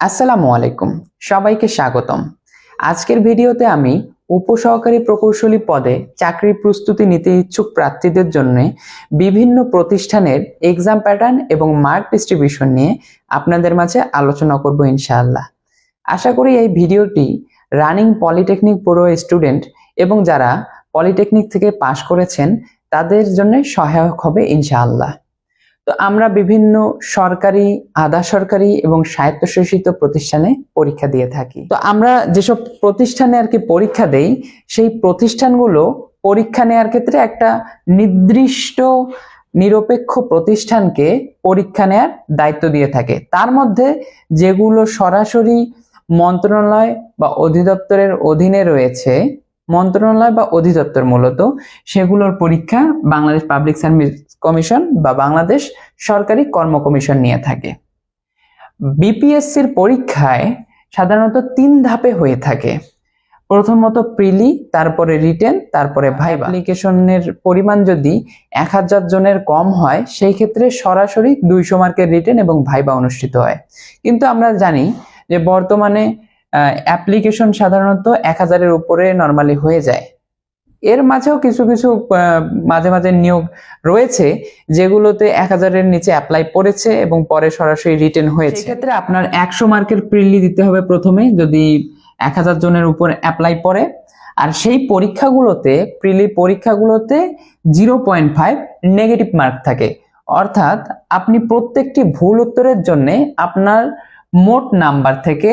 আসসালামু আলাইকুম, সবাইকে স্বাগতম। আজকের ভিডিওতে আমি উপসহকারী প্রকৌশলী পদে চাকরি প্রস্তুতি নিতে ইচ্ছুক প্রার্থীদের জন্য বিভিন্ন প্রতিষ্ঠানের এক্সাম প্যাটার্ন এবং মার্ক ডিস্ট্রিবিউশন নিয়ে আপনাদের মাঝে আলোচনা করব ইনশাআল্লাহ। আশা করি এই ভিডিওটি রানিং পলিটেকনিক পুরো স্টুডেন্ট এবং যারা পলিটেকনিক থেকে পাশ করেছেন, তাদের জন্য সহায়ক হবে ইনশাআল্লাহ। তো আমরা বিভিন্ন সরকারি, আধা সরকারি এবং স্বায়ত্তশাসিত প্রতিষ্ঠানে পরীক্ষা দিয়ে থাকি। তো আমরা যেসব প্রতিষ্ঠানে আর কি পরীক্ষা দেই, সেই প্রতিষ্ঠানগুলো পরীক্ষা নেওয়ার ক্ষেত্রে একটা নির্দিষ্ট, নিরপেক্ষ প্রতিষ্ঠানকে পরীক্ষা নেওয়ার দায়িত্ব দিয়ে থাকে। তার মধ্যে যেগুলো সরাসরি মন্ত্রণালয় বা অধিদপ্তরের অধীনে রয়েছে মন্ত্রণালয় বা অধিদপ্তর মূলত, সেগুলোর পরীক্ষা বাংলাদেশ পাবলিক সার্ভিস কমিশন বা বাংলাদেশ সরকারি কর্ম কমিশন নিয়ে থাকে। বিপিএসসির পরীক্ষায় সাধারণত তিন ধাপে হয়ে থাকে। প্রথমত প্রিলি, তারপরে রিটেন, তারপরে ভাইবা। অ্যাপ্লিকেশনের পরিমাণ যদি এক হাজার জনের কম হয়, সেই ক্ষেত্রে সরাসরি দুইশো মার্কের রিটেন এবং ভাইবা অনুষ্ঠিত হয়। কিন্তু আমরা জানি যে বর্তমানে অ্যাপ্লিকেশন সাধারণত এক হাজারের উপরে নর্মালি হয়ে যায়। এর মাঝেও কিছু কিছু মাঝে মাঝে নিয়োগ রয়েছে, যেগুলোতে এক হাজারের নিচে অ্যাপ্লাই করেছে এবং পরে সরাসরি রিটেন হয়েছে। সেক্ষেত্রে আপনার একশো মার্কের প্রিলি দিতে হবে প্রথমে, যদি এক হাজার জনের উপর অ্যাপ্লাই পড়ে। আর সেই পরীক্ষাগুলোতে, প্রিলি পরীক্ষাগুলোতে zero point five negative mark থাকে। অর্থাৎ আপনি প্রত্যেকটি ভুল উত্তরের জন্য আপনার মোট নাম্বার থেকে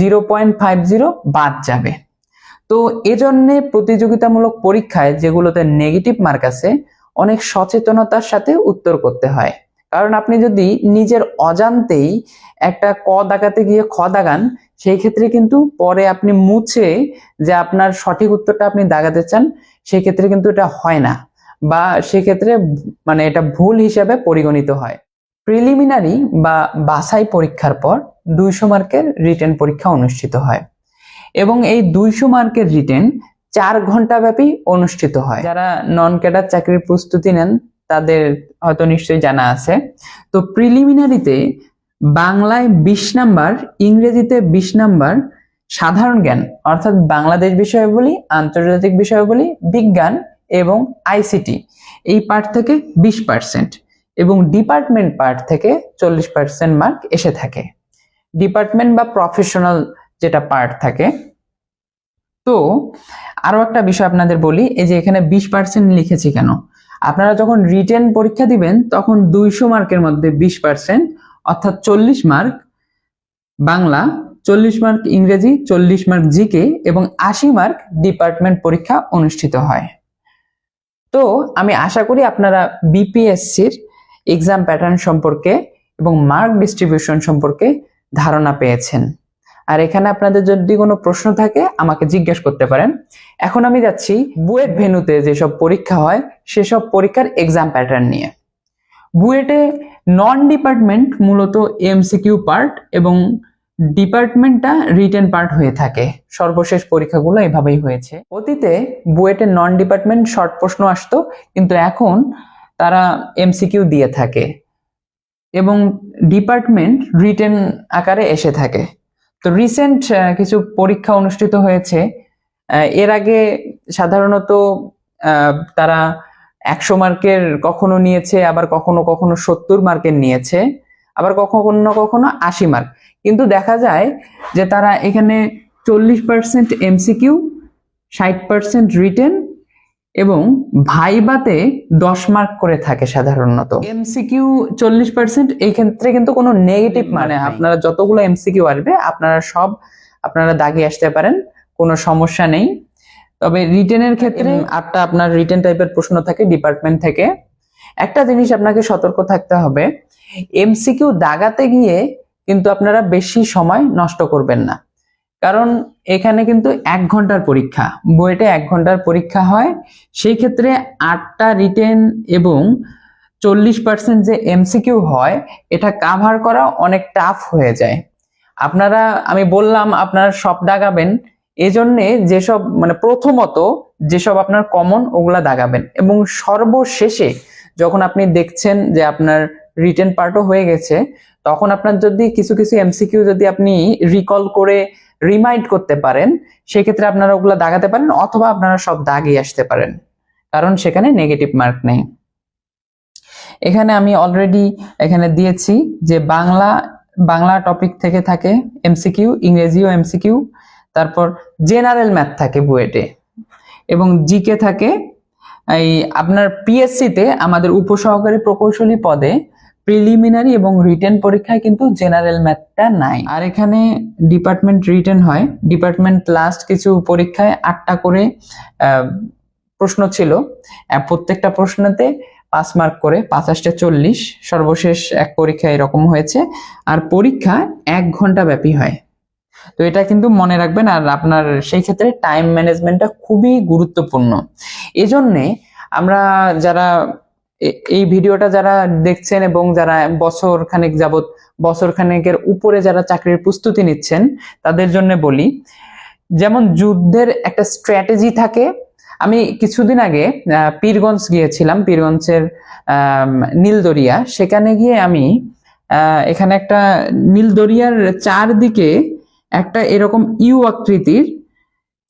জিরো পয়েন্ট ফাইভ জিরো বাদ যাবে। তো এজন্যে প্রতিযোগিতামূলক পরীক্ষায় যেগুলোতে নেগেটিভ মার্ক আছে, অনেক সচেতনতার সাথে উত্তর করতে হয়। কারণ আপনি যদি নিজের অজান্তেই একটা ক দাগাতে গিয়ে খ দাগান, সেই ক্ষেত্রে কিন্তু পরে আপনি মুছে যে আপনার সঠিক উত্তরটা আপনি দাগাতে চান, সেই ক্ষেত্রে কিন্তু এটা হয় না বা সেক্ষেত্রে মানে এটা ভুল হিসাবে পরিগণিত হয়। প্রিলিমিনারি বা বাছাই পরীক্ষার পর দুইশো মার্কের রিটেন পরীক্ষা অনুষ্ঠিত হয়। এবং এই দুইশো মার্কের রিটেন চার ঘণ্টা ব্যাপী অনুষ্ঠিত হয়। যারা নন ক্যাডার চাকরির প্রস্তুতি নেন, তাদের হয়তো নিশ্চয়ই জানা আছে। তো প্রিলিমিনারিতে বাংলায় বিশ নাম্বার, ইংরেজিতে বিশ নাম্বার সাধারণ জ্ঞান, অর্থাৎ বাংলাদেশ বিষয়াবলী, আন্তর্জাতিক বিষয়াবলী, বিজ্ঞান এবং আইসিটি, এই পার্ট থেকে বিশ পার্সেন্ট এবং ডিপার্টমেন্ট পার্ট থেকে চল্লিশ পার্সেন্ট মার্ক এসে থাকে। ডিপার্টমেন্ট বা প্রফেশনাল যেটা পার্ট থাকে। তো আরও একটা বিষয় আপনাদের বলি, এই যে এখানে বিশ পার্সেন্ট লিখেছি কেন? আপনারা যখন রিটেন পরীক্ষা দিবেন, তখন দুইশো মার্কের মধ্যে বিশ পার্সেন্ট অর্থাৎ চল্লিশ মার্ক বাংলা, চল্লিশ মার্ক ইংরেজি, চল্লিশ মার্ক জিকে এবং আশি মার্ক ডিপার্টমেন্ট পরীক্ষা অনুষ্ঠিত হয়। তো আমি আশা করি আপনারা বিপিএসসির এক্সাম প্যাটার্ন সম্পর্কে এবং মার্ক ডিস্ট্রিবিউশন সম্পর্কে ধারণা পেয়েছেন। আর এখানে আপনাদের যদি কোনো প্রশ্ন থাকে, আমাকে জিজ্ঞেস করতে পারেন। এখন আমি যাচ্ছি বুয়েট ভেনুতে যেসব পরীক্ষা হয়, সেসব পরীক্ষার এক্সাম প্যাটার্ন নিয়ে। বুয়েটে নন ডিপার্টমেন্ট মূলত এমসিকিউ পার্ট এবং ডিপার্টমেন্টটা রিটেন পার্ট হয়ে থাকে। সর্বশেষ পরীক্ষাগুলো এভাবেই হয়েছে। অতীতে বুয়েটে নন ডিপার্টমেন্ট শর্ট প্রশ্ন আসতো, কিন্তু এখন তারা এমসিকিউ দিয়ে থাকে। এবং ডিপার্টমেন্ট রিটেন আকারে এসে থাকে। তো রিসেন্ট কিছু পরীক্ষা অনুষ্ঠিত হয়েছে। এর আগে সাধারণত তারা একশো মার্কের কখনো নিয়েছে, আবার কখনো কখনো সত্তর মার্কের নিয়েছে, আবার কখনো কখনো আশি মার্ক। কিন্তু দেখা যায় যে তারা এখানে চল্লিশ পার্সেন্ট এমসিকিউ ষাট পার্সেন্ট রিটেন এবং ভাইবাতে দশ মার্ক করে থাকে সাধারণত। এমসিকিউ চল্লিশ পার্সেন্ট এই ক্ষেত্রে কিন্তু কোনো নেগেটিভ মানে আপনারা যতগুলো এমসিকিউ আসবে আপনারা সব আপনারা দাগিয়ে আসতে পারেন কোনো সমস্যা নেই। তবে রিটেনের ক্ষেত্রে আটটা আপনার রিটেন টাইপের প্রশ্ন থাকে ডিপার্টমেন্ট থেকে। একটা জিনিস আপনাকে সতর্ক থাকতে হবে এমসিকিউ দাগাতে গিয়ে কিন্তু আপনারা বেশি সময় নষ্ট করবেন না। কারণ এখানে কিন্তু এক ঘণ্টার পরীক্ষা বইটা এক ঘণ্টার পরীক্ষা হয়। সেই ক্ষেত্রে আটটা রিটেন এবং চল্লিশ পার্সেন্ট যে এমসিকিউ হয়, এটা কাভার করা অনেক টাফ হয়ে যায়। আপনারা, আমি বললাম আপনারা সব দাগাবেন, এজন্যে যেসব মানে প্রথমত যেসব আপনার কমন ওগুলা দাগাবেন। এবং সর্বশেষে যখন আপনি দেখছেন যে আপনার রিটেন পার্টও হয়ে গেছে, তখন আপনার যদি কিছু কিছু এমসিকিউ যদি আপনি রিকল করে রিমাইন্ড করতে পারেন, সেক্ষেত্রে আপনারা ওগুলো দাগাতে পারেন অথবা আপনারা সব দাগিয়ে আসতে পারেন, কারণ সেখানে নেগেটিভ মার্ক নেই। এখানে আমি অলরেডি এখানে দিয়েছি যে বাংলা বাংলা টপিক থেকে থাকে এমসিকিউ ইংরেজিও এমসিকিউ তারপর জেনারেল ম্যাথ থাকে বুয়েটে, এবং জিকে থাকে, এই আপনার পিএসসিতে আমাদের উপসহকারী প্রকৌশলী পদে প্রিলিমিনারি এবং রিটেন পরীক্ষায় কিন্তু জেনারেল ম্যাথটা নাই। আর এখানে ডিপার্টমেন্ট রিটেন হয়। ডিপার্টমেন্ট লাস্ট কিছু পরীক্ষায় আটটা করে প্রশ্ন ছিল। প্রত্যেকটা প্রশ্নতে পাঁচ মার্ক করে, পাঁচাশটা চল্লিশ। সর্বশেষ এক পরীক্ষা এরকম হয়েছে। আর পরীক্ষা এক ঘণ্টা ব্যাপী হয়। তো এটা কিন্তু মনে রাখবেন, আর আপনার সেই ক্ষেত্রে টাইম ম্যানেজমেন্টটা খুবই গুরুত্বপূর্ণ। এজন্যে আমরা যারা এই ভিডিওটা যারা দেখছেন এবং যারা বছর খানেক যাবত বছর খানেকের উপরে যারা চাকরির প্রস্তুতি নিচ্ছেন, তাদের জন্য বলি, যেমন যুদ্ধের একটা স্ট্র্যাটেজি থাকে। আমি কিছুদিন আগে পীরগঞ্জ গিয়েছিলাম, পীরগঞ্জের নীলদরিয়া। সেখানে গিয়ে আমি এখানে একটা নীলদরিয়ার চারদিকে একটা এরকম ইউ আকৃতির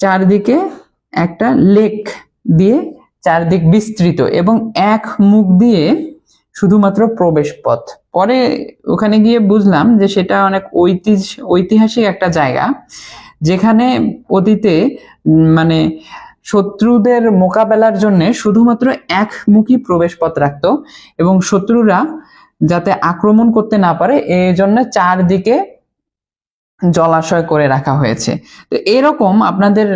চারদিকে একটা লেক দিয়ে চারদিক বিস্তৃত এবং এক মুখ দিয়ে শুধুমাত্র প্রবেশ পথ পরে ওখানে গিয়ে বুঝলাম যে সেটা অনেক ঐতিহ্য, ঐতিহাসিক একটা জায়গা, যেখানে অতীতে মানে শত্রুদের মোকাবেলার জন্য শুধুমাত্র একমুখী প্রবেশ পথ রাখতো এবং শত্রুরা যাতে আক্রমণ করতে না পারে এই জন্য চারদিকে জলাশয় করে রাখা হয়েছে। তো এরকম আপনাদের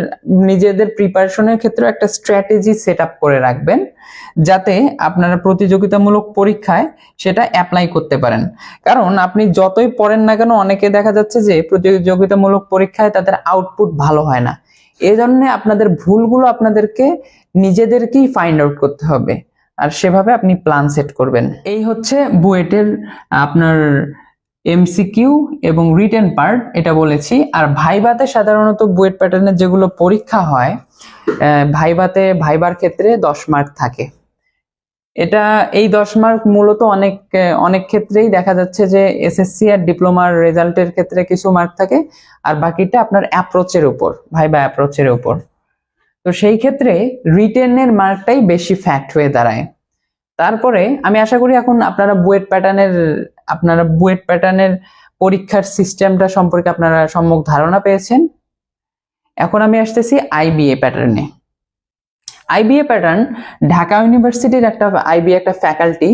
নিজেদের প্রিপারেশনের ক্ষেত্রে একটা স্ট্র্যাটেজি সেট করে রাখবেন, যাতে আপনারা প্রতিযোগিতামূলক পরীক্ষায় সেটা অ্যাপ্লাই করতে পারেন। কারণ আপনি যতই পড়েন না কেন, অনেকে দেখা যাচ্ছে যে প্রতিযোগিতামূলক পরীক্ষায় তাদের আউটপুট ভালো হয় না। এজন্য আপনাদের ভুলগুলো আপনাদেরকে নিজেদেরকেই ফাইন্ড আউট করতে হবে। আর সেভাবে আপনি প্ল্যান সেট করবেন। এই হচ্ছে বুয়েটের আপনার এমসিকিউ এবং রিটেন পার্ট এটা বলেছি। আর ভাইভাতে সাধারণত বুয়েট প্যাটার্নের যেগুলো পরীক্ষা হয় ভাইভাতে ভাইবার ক্ষেত্রে দশ মার্ক থাকে। এটা, এই দশ মার্ক মূলত অনেক অনেক ক্ষেত্রেই দেখা যাচ্ছে যে এসএসসি আর ডিপ্লোমার রেজাল্টের ক্ষেত্রে কিছু মার্ক থাকে, আর বাকিটা আপনার অ্যাপ্রোচের উপর, ভাইবা অ্যাপ্রোচের উপর। তো সেই ক্ষেত্রে রিটেনের মার্কটাই বেশি ফ্যাক্ট হয়ে দাঁড়ায়। তারপরে আমি আশা করি এখন আপনারা বুয়েট প্যাটার্নের আপনারা বুয়েট প্যাটার্নের পরীক্ষার সিস্টেমটা সম্পর্কে আপনারা সম্যক ধারণা পেয়েছেন। এখন আমি আসতেছি আইবিএ প্যাটার্নে। আইবিএ প্যাটার্ন ঢাকা ইউনিভার্সিটির একটা আইবিএ একটা ফ্যাকাল্টি।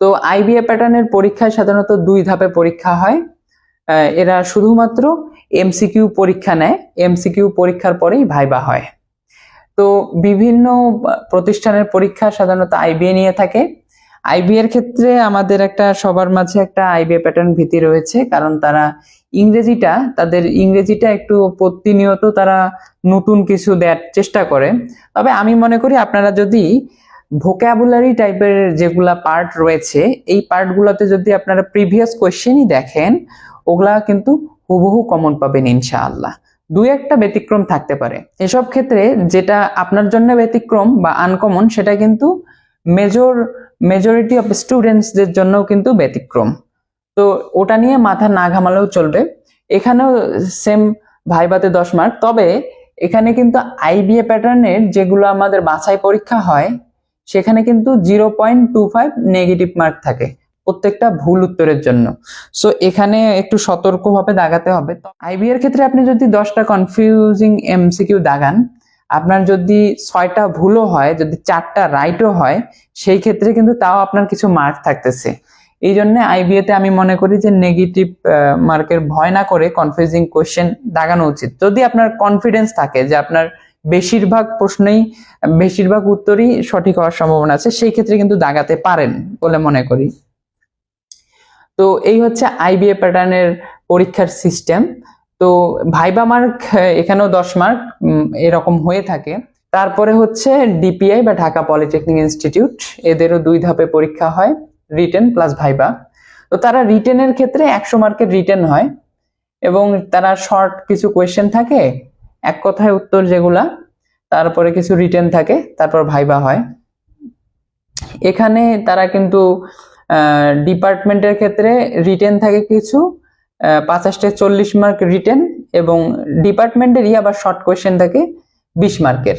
তো আইবিএ প্যাটার্নের পরীক্ষায় সাধারণত দুই ধাপে পরীক্ষা হয়। এরা শুধুমাত্র এমসিকিউ পরীক্ষা নেয়। এমসিকিউ পরীক্ষার পরেই ভাইবা হয়। তো বিভিন্ন প্রতিষ্ঠানের পরীক্ষা সাধারণত আইবিএ নিয়ে থাকে। আইবি এর ক্ষেত্রে আমাদের একটা, সবার মাঝে একটা আইবিএ প্যাটার্ন ভীতি রয়েছে, কারণ তারা ইংরেজিটা, তাদের ইংরেজিটা একটু প্রতিনিয়ত তারা নতুন কিছু দেওয়ার চেষ্টা করে। তবে আমি মনে করি আপনারা যদি ভোক্যাবুলারি টাইপের যেগুলা পার্ট রয়েছে, এই পার্টগুলোতে যদি আপনারা প্রিভিয়াস কোয়েশ্চেনই দেখেন, ওগুলা কিন্তু হুবহু কমন পাবেন ইনশাআল্লাহ। দু একটা ব্যতিক্রম থাকতে পারে। এসব ক্ষেত্রে যেটা আপনার জন্য ব্যতিক্রম বা আনকমন সেটা কিন্তু মেজর মেজরিটি অফ স্টুডেন্টসদের জন্যও কিন্তু ব্যতিক্রম। তো ওটা নিয়ে মাথা না ঘামালেও চলবে। এখানেও সেম ভাইবাতে দশ মার্ক তবে এখানে কিন্তু আইবিএ প্যাটার্নের যেগুলো আমাদের বাছাই পরীক্ষা হয়, সেখানে কিন্তু zero point two five negative mark থাকে প্রত্যেকটা ভুল উত্তরের জন্য। সো এখানে একটু সতর্কভাবে দাগাতে হবে। আইবি এর ক্ষেত্রে আপনি যদি দশটা কনফিউজিং এমসিকিউ দাগান আপনার যদি ছয়টা ভুলও হয়, যদি চারটা রাইটও হয়, সেই ক্ষেত্রে কিন্তু তাও আপনার কিছু মার্ক থাকতেছে। এই জন্য আইবিএতে আমি মনে করি যে নেগেটিভ মার্কের ভয় না করে কনফিউজিং কোয়েশ্চেন দাগানো উচিত। যদি আপনার কনফিডেন্স থাকে যে আপনার বেশিরভাগ প্রশ্নেই, বেশিরভাগ উত্তরই সঠিক হওয়ার সম্ভাবনা আছে, সেই ক্ষেত্রে কিন্তু দাগাতে পারেন বলে মনে করি। তো এই হচ্ছে আইবিএ প্যাটার্নের পরীক্ষার সিস্টেম তো ভাইবা মার্ক এখানেও দশ মার্ক এরকম হয়ে থাকে। তারপরে হচ্ছে ডিপিআই বা ঢাকা পলিটেকনিক ইনস্টিটিউট এদেরও দুই ধাপে পরীক্ষা হয় রিটেন প্লাস ভাইবা। তো তারা রিটেনের ক্ষেত্রে একশো মার্কের রিটেন হয় এবং তারা শর্ট কিছু কোয়েশ্চেন থাকে, এক কথায় উত্তর যেগুলা, তারপরে কিছু রিটেন থাকে, তারপর ভাইবা হয়। এখানে তারা কিন্তু ডিপার্টমেন্টের ক্ষেত্রে রিটেন থাকে কিছু পাঁচাশটা চল্লিশ মার্ক রিটেন এবং ডিপার্টমেন্টের ইয়ে আবার শর্ট কোয়েশ্চেন থাকে বিশ মার্কের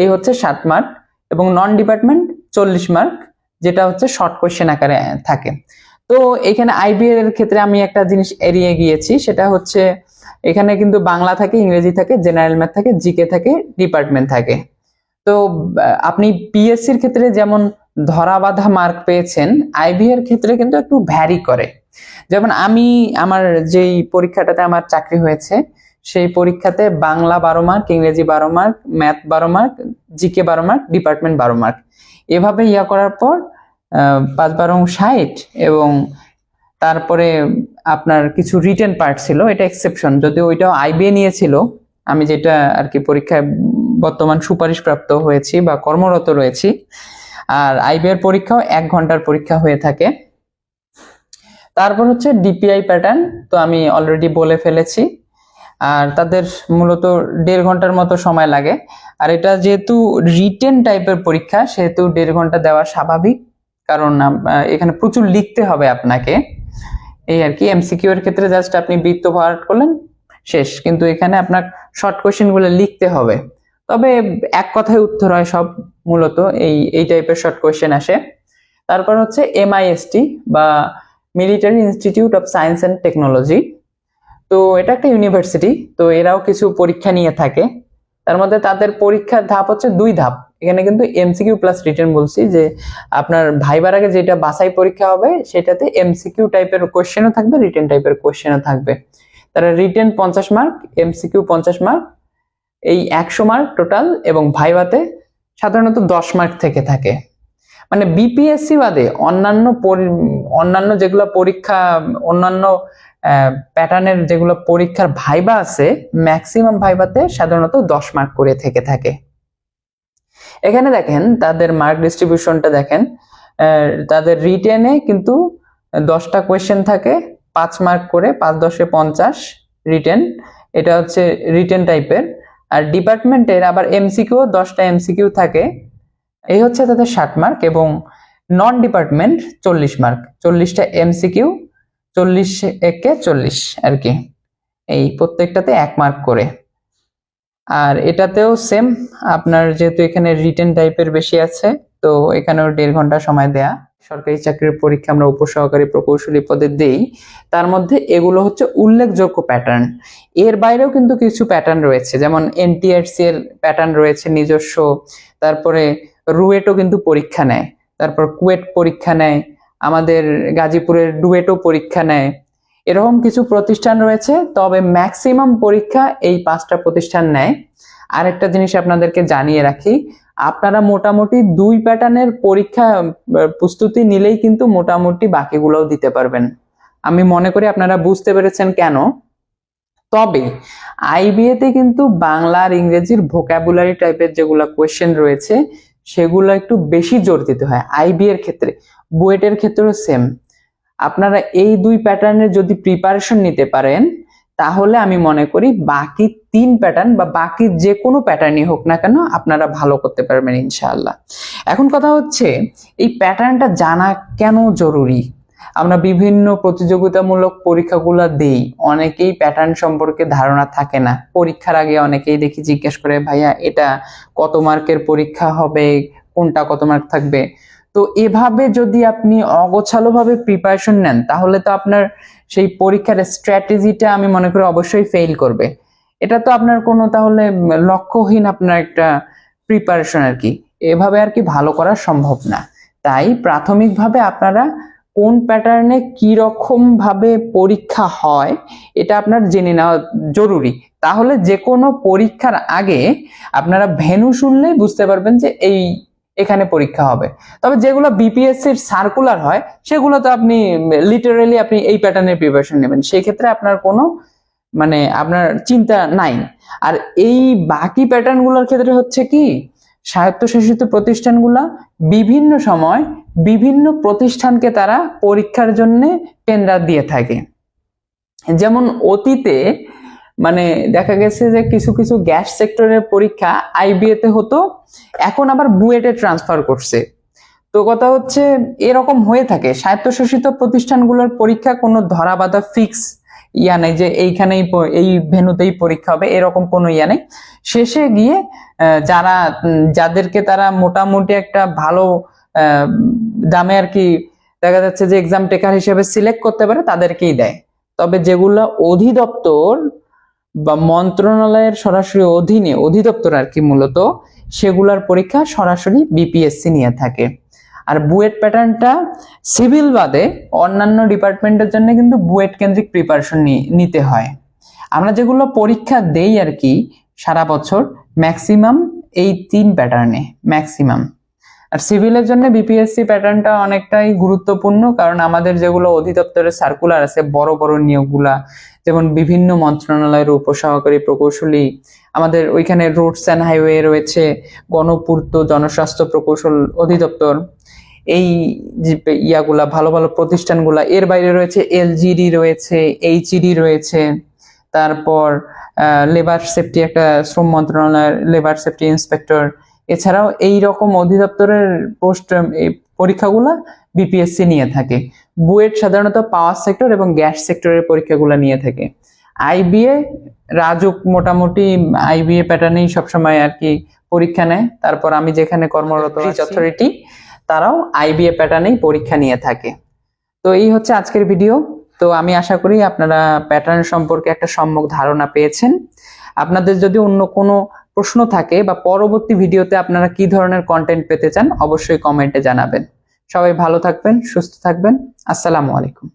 এই হচ্ছে ষাট মার্ক এবং নন ডিপার্টমেন্ট চল্লিশ মার্ক যেটা হচ্ছে শর্ট কোয়েশ্চেন আকারে থাকে। তো এখানে আইবিএ এর ক্ষেত্রে আমি একটা জিনিস এড়িয়ে গিয়েছি, সেটা হচ্ছে এখানে কিন্তু বাংলা থাকে, ইংরেজি থাকে জেনারেল ম্যাথ থাকে জিকে থাকে ডিপার্টমেন্ট থাকে। তো আপনি পিএসসির ক্ষেত্রে যেমন ধরা বাঁধা মার্ক পেয়েছেন আইবি এর ক্ষেত্রে কিন্তু একটু ভ্যারি করে। যেমন আমি আমার যেই পরীক্ষাটাতে আমার চাকরি হয়েছে, সেই পরীক্ষাতে বাংলা বারো মার্ক ইংরেজি বারো মার্ক ম্যাথ বারো মার্ক জিকে বারো মার্ক ডিপার্টমেন্ট বারো মার্ক এভাবে ইয়া করার পর পাঁচ বারো ষাট এবং তারপরে আপনার কিছু রিটেন পার্ট ছিল, এটা এক্সেপশন যদিও ওইটাও আইবিএ নিয়েছিল, আমি যেটা আর কি পরীক্ষায় বর্তমান সুপারিশপ্রাপ্ত হয়েছি বা কর্মরত রয়েছি আর আইবিএ এর পরীক্ষাও এক ঘণ্টার পরীক্ষা হয়ে থাকে। তারপর হচ্ছে ডিপিআই প্যাটার্ন তো আমি অলরেডি বলে ফেলেছি। আর তাদের মূলত দেড় ঘণ্টার মতো সময় লাগে। আর এটা যেহেতু রিটেন টাইপের পরীক্ষা, সেহেতু দেড় ঘণ্টা দেওয়া স্বাভাবিক, কারণ এখানে প্রচুর লিখতে হবে আপনাকে। এই আর কি এমসিকিউ এর ক্ষেত্রে জাস্ট আপনি বৃত্ত ভরাট করলেন, শেষ। কিন্তু এখানে আপনার শর্ট কোয়েশ্চেনগুলো লিখতে হবে। তবে এক কথায় উত্তর হয় সব মূলত এই এই টাইপের শর্ট কোয়েশ্চেন আসে। তারপর হচ্ছে এমআইএসটি বা military institute of science and technology তো এটা একটা ইউনিভার্সিটি তো এরাও কিছু পরীক্ষা নিয়ে থাকে। তার মধ্যে তাদের পরীক্ষার ধাপ হচ্ছে দুই ধাপ। এখানে কিন্তু এমসিকিউ প্লাস রিটার্ন বলছি যে আপনার ভাইবার আগে যেটা বাছাই পরীক্ষা হবে, সেটাতে এমসিকিউ টাইপের কোশ্চেনও থাকবে রিটেন টাইপের কোশ্চেনও থাকবে। তারা রিটেন পঞ্চাশ মার্ক এমসিকিউ পঞ্চাশ মার্ক এই একশো মার্ক টোটাল এবং ভাইভাতে সাধারণত দশ মার্ক থেকে থাকে। মানে বিপিএসসি বাদে অন্যান্য অন্যান্য যেগুলো পরীক্ষা, অন্যান্য প্যাটার্নের যেগুলো পরীক্ষার ভাইবা আছে ম্যাক্সিমাম ভাইবাতে সাধারণত দশ মার্ক করে থেকে থাকে। এখানে দেখেন, তাদের মার্ক ডিস্ট্রিবিউশনটা দেখেন তাদের রিটেনে কিন্তু দশটা কোয়েশ্চেন থাকে, পাঁচ মার্ক করে পাঁচ দশে পঞ্চাশ রিটেন এটা হচ্ছে রিটেন টাইপের আর ডিপার্টমেন্টের আবার এমসিকিউ দশটা এমসিকিউ থাকে। এই হচ্ছে তাদের ষাট মার্ক এবং নন ডিপার্টমেন্ট চল্লিশ মার্ক। চল্লিশটা এমসিকিউ চল্লিশ একে চল্লিশ আর কি। এই প্রত্যেকটাতে এক মার্ক করে। আর এটাতেও সেম আপনার যেহেতু এখানে রিটেন টাইপের বেশি আছে, তো এখানেও দেড় ঘণ্টা সময় দেয়া। সরকারি চাকরির পরীক্ষা আমরা উপসহকারী প্রকৌশলী পদে দেই, তার মধ্যে এগুলো হচ্ছে উল্লেখযোগ্য প্যাটার্ন এর বাইরেও কিন্তু কিছু প্যাটার্ন রয়েছে, যেমন এনটিআরসি এর প্যাটার্ন রয়েছে নিজস্ব, তারপরে রুয়েটও কিন্তু পরীক্ষা নেয়, তারপর কুয়েট পরীক্ষা নেয়, আমাদের গাজীপুরের ডুয়েটও পরীক্ষা নেয়, এরকম কিছু প্রতিষ্ঠান রয়েছে, তবে ম্যাক্সিমাম পরীক্ষা এই পাঁচটা প্রতিষ্ঠান নেয়। আরেকটা জিনিস আপনাদেরকে জানিয়ে রাখি আপনারা মোটামুটি দুই প্যাটার্নের পরীক্ষা প্রস্তুতি নিলেই কিন্তু মোটামুটি বাকিগুলোও দিতে পারবেন। আমি মনে করি আপনারা বুঝতে পেরেছেন কেন। তবে আইবিএ তে কিন্তু বাংলা আর ইংরেজির ভোকাবুলারি টাইপের যেগুলো কোয়েশ্চেন রয়েছে, সেগুলো একটু বেশি জোর দিতে হয়। আইবি এর ক্ষেত্রে, বুয়েটের ক্ষেত্রেও সেম আপনারা এই দুই প্যাটার্নের যদি প্রিপারেশন নিতে পারেন তাহলে আমি মনে করি বাকি তিন প্যাটার্ন বা বাকি যে কোনো প্যাটার্নই হোক না কেন আপনারা ভালো করতে পারবেন ইনশাআল্লাহ। এখন কথা হচ্ছে, এই প্যাটার্নটা জানা কেন জরুরি? আমরা বিভিন্ন প্রতিযোগিতামূলক পরীক্ষাগুলো দেই, অনেকেই প্যাটার্ন সম্পর্কে ধারণা থাকে না। পরীক্ষার আগে অনেকেই দেখি জিজ্ঞেস করে, ভাইয়া, এটা কত মার্কের পরীক্ষা হবে? কোনটা কত মার্ক থাকবে? তো এভাবে যদি আপনি অগোছালোভাবে প্রিপারেশন নেন, তাহলে তো আপনার সেই পরীক্ষার স্ট্র্যাটেজিটা আমি মনে করি অবশ্যই ফেল করবে। এটা তো আপনার কোনো তাহলে লক্ষ্যহীন আপনার একটা প্রিপারেশন আর কি। এভাবে আর কি ভালো করা সম্ভব না। তাই প্রাথমিকভাবে আপনারা কোন প্যাটার্নে কি রকম ভাবে পরীক্ষা হয়, এটা আপনার জেনে নেওয়া জরুরি। তাহলে যে কোনো পরীক্ষার আগে আপনারা ভেনু শুনলেই বুঝতে পারবেন যে এই এখানে পরীক্ষা হবে। তবে যেগুলো বিপিএসসির সার্কুলার হয় সেগুলো তো আপনি লিটারেলি আপনি এই প্যাটার্নের প্রিপারেশন নেবেন। সেই ক্ষেত্রে আপনার কোনো মানে আপনার চিন্তা নাই। আর এই বাকি প্যাটার্নগুলোর ক্ষেত্রে হচ্ছে কি, স্বায়ত্তশাসিত প্রতিষ্ঠানগুলো বিভিন্ন সময় বিভিন্ন প্রতিষ্ঠানকে তারা পরীক্ষার জন্য টেন্ডার দিয়ে থাকে। যেমন অতীতে মানে দেখা গেছে যে কিছু কিছু গ্যাস সেক্টরের পরীক্ষা আইবিএ তে হতো, এখন আবার বুয়েটে ট্রান্সফার করছে। তো কথা হচ্ছে, এরকম হয়ে থাকে। স্বায়ত্তশাসিত প্রতিষ্ঠানগুলোর পরীক্ষা কোনো ধরা বাঁধা ফিক্স ইয়া নেই যে এইখানেই এই ভেনুতেই পরীক্ষা হবে, এরকম কোনো ইয়া নেই। শেষে গিয়ে যারা যাদেরকে তারা মোটামুটি একটা ভালো দামে আর কি দেখা যাচ্ছে যে এক্সাম টেকার হিসেবে সিলেক্ট করতে পারে, তাদেরকেই দেয়। তবে যেগুলো অধিদপ্তর বা মন্ত্রণালয়ের সরাসরি অধীনে অধিদপ্তর আর কি মূলত, সেগুলার পরীক্ষা সরাসরি বিপিএসসি নিয়ে থাকে। আর বুয়েট প্যাটার্নটা সিভিল বাদে অন্যান্য ডিপার্টমেন্টের জন্য কিন্তু বুয়েট কেন্দ্রিক প্রিপারেশন নিতে হয়। আমরা যেগুলো পরীক্ষা দেই আর কি, সারা বছর ম্যাক্সিমাম এই তিন প্যাটার্নে ম্যাক্সিমাম আর সিভিলের জন্য বিপিএসসি প্যাটার্নটা অনেকটাই গুরুত্বপূর্ণ, কারণ আমাদের যেগুলো অধিদপ্তরের সার্কুলার আছে, বড় বড় নিয়োগগুলা, যেমন বিভিন্ন মন্ত্রণালয়ের উপসহকারী প্রকৌশলী, আমাদের ওইখানে রোডস অ্যান্ড হাইওয়ে রয়েছে, গণপূর্ত জনস্বাস্থ্য প্রকৌশল অধিদপ্তর, এই ইয়াগুলা, ভালো ভালো প্রতিষ্ঠানগুলা, এর বাইরে রয়েছে এলজিডি রয়েছে এইচইডি রয়েছে, তারপর লেবার সেফটি একটা শ্রম মন্ত্রণালয়ের লেবার সেফটি ইন্সপেক্টর এছাড়াও এই রকম অধিদপ্তরের পোস্ট পরীক্ষাগুলা বিপিএসসি নিয়ে থাকে। বুয়েট সাধারণত পাওয়ার সেক্টর এবং গ্যাস সেক্টরের পরীক্ষাগুলো নিয়ে থাকে। আইবিএ রাজুক মোটামুটি আইবিএ প্যাটার্নেই সবসময় আর কি পরীক্ষা নেয়। তারপর আমি যেখানে কর্মরত অথরিটি তারাও আইবিএ প্যাটার্নেই পরীক্ষা নিয়ে থাকে। তো এই হচ্ছে আজকের ভিডিও। তো আমি আশা করি আপনারা প্যাটার্ন সম্পর্কে একটা সম্যক ধারণা পেয়েছেন। আপনাদের যদি অন্য কোনো প্রশ্ন থাকে বা পরবর্তী ভিডিওতে আপনারা কি ধরনের কন্টেন্ট পেতে চান, অবশ্যই কমেন্টে জানাবেন। সবাই ভালো থাকবেন, সুস্থ থাকবেন। আসসালামু আলাইকুম।